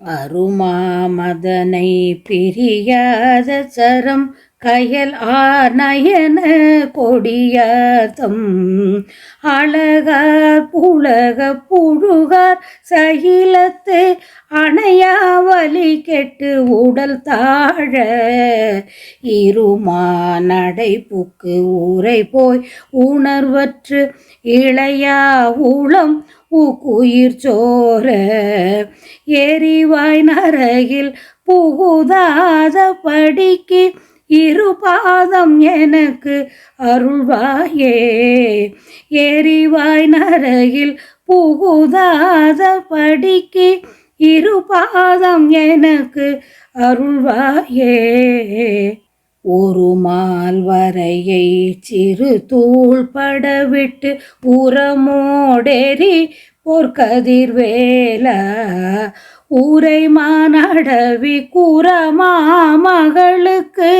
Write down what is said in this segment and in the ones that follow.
அருமாமதனை பிரியாத சரம் கயல் ஆநயன கொடியாதம் அழகார் புலக புழுகார் சகிலத்து அணையாவலி கெட்டு உடல் தாழ. இருமா நடைப்புக்கு ஊரை போய் உணர்வற்று இளையா உளம் ஊக்குயிர் சோர எரிவாய் நரகில் புகுதாத படிக்கு இரு பாதம் எனக்கு அருள்வாயே. எரிவாய் நரகில் புகுதாத படிக்கு இரு பாதம் எனக்கு அருள்வாயே. ஒரு மால் வரையை சிறு தூள் படவிட்டு உரமோடேறி பொற்கதிர்வேல ஊரை மானடவி கூறமா மகளுக்கு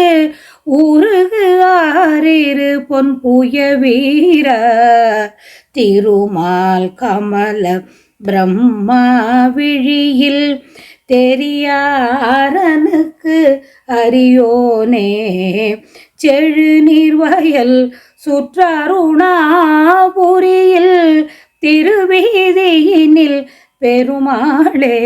ஊருகு ஆறிரு பொன் புய வீர திருமால் கமல பிரம்மா விழியில் தெரியாரனுக்கு அரியோனே செழு நீர்வயல் சுற்றாருணாபுரியில் திருவீதியினில் பெருமாளே.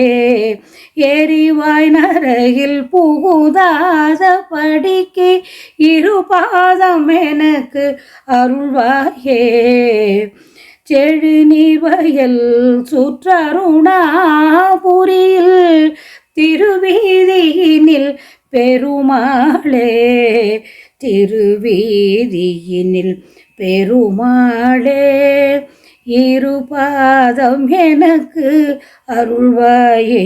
எரிவாய் நரகில் புகுதாத படிக்கு இரு பாதம் எனக்கு அருள்வாயே. செழு நீர்வயல் சுற்றருணா சுற்றருணாபுரியில் திருவீதியினில் பெருமாளே திருவீதியினில் பெருமாளே இருபாதம் எனக்கு அருள்வாயே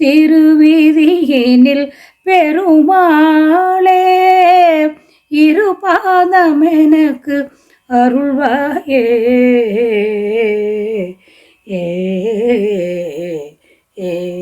திருவீதியினில் பெருமாளே இருபாதம் எனக்கு அருள்வாயே. eh,